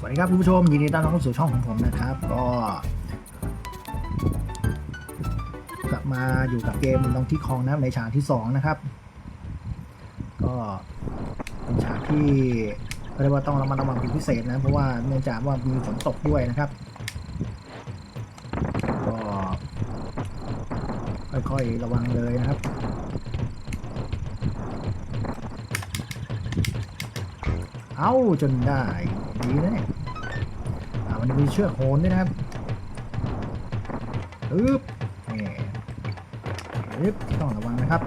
สวัสดีครับคุณผู้ชมยินดีต้อนรับเข้าสู่ช่องของผมนะครับ ก็ กลับมาอยู่กับเกมลองที่คลองนะในฉากที่สองนะครับ ก็เป็นฉากที่เรียกว่าต้องระมัดระวังเป็นพิเศษนะ เพราะว่าเนื่องจากว่ามีฝนตกด้วยนะครับก็ค่อยๆระวังเลยนะครับ เอาจนได้ ดีนะเนี่ยอ่ามันมีเชือกโหนด้วยนะครับอึ๊บนี่อึ๊บต้องระวังนะครับ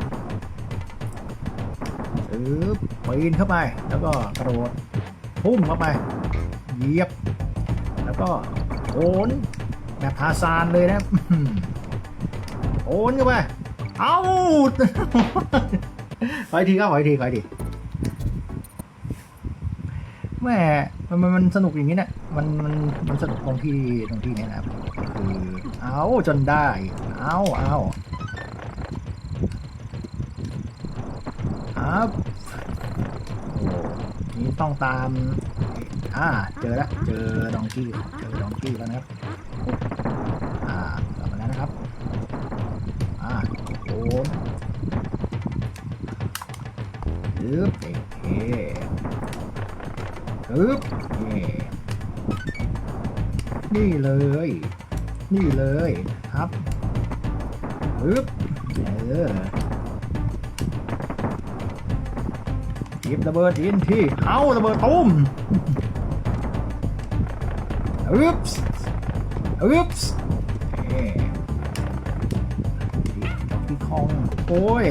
อึ๊บปีนเข้าไป แล้วก็กระโดดพุ่มเข้าไป เหยียบ แล้วก็โหนแบบทาซานเลยนะครับโหนเข้าไป เอาขออีกทีครับขออีกทีขออีกที แม่มันมันมันสนุกอย่างนี้เนี่ยมันมันมันสนุกตรงที่ตรงที่เนี้นะครับคือเอาจนได้ เอาเอาครับนี่ต้องตาม อ่า เจอแล้ว เจอดองกี้ เจอดองกี้แล้วนะครับ อ่ากลับมาแล้วนะครับ อ่าโอนยึบโอเค ปึ๊บนี่นี่เลย นี่เลยครับปึ๊บเออหยิบระเบิดทีนที่เอาระเบิดตุ้มอึ๊บส์อึ๊บส์นี่ดอกที่คองโอ้ย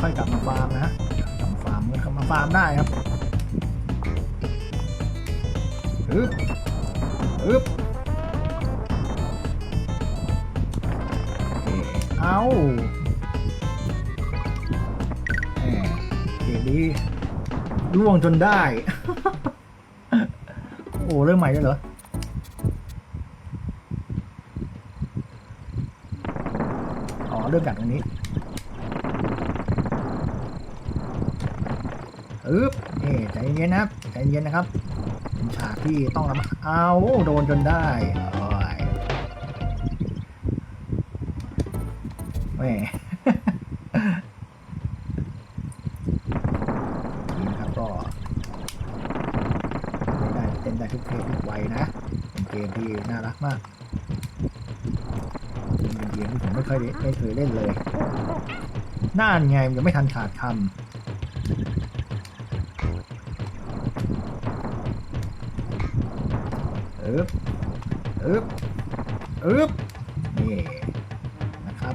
ค่อยกลับมาฟาร์มนะฮะกลับมาฟาร์มก็กลับมาฟาร์มได้ครับอึ๊บอึ๊บโอเคเอาแหมเกมนี้ล่วงจนได้ โอ้เริ่มใหม่ได้เหรออ๋อเริ่มจากตรงนี้ อึ๊บนี่ใจเย็นนะครับ ใจเย็นนะครับเป็นฉากที่ต้องระมัดเอาโดนจนได้โอ้ยแม่นี่นะครับก็ได้เต้นได้ทุกเพลงทุกวัยนะ เป็นเกมที่น่ารักมากเป็นเกมที่ผมไม่เคยไม่เคยเล่นเลยน่านไงมันยังไม่ทันขาดคำ อึบอึบอึบนี่นะครับ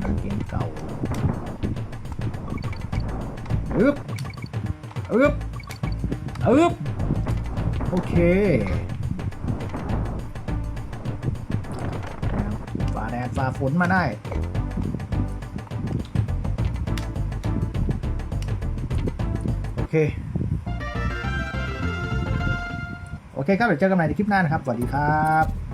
เป็นเกมเก่าอึบอึบอึบโอเคฝ่าแดดฝ่าฝนมาได้โอเค โอเคครับเดี๋ยวเจอกันใหม่ในคลิปหน้านะครับสวัสดีครับ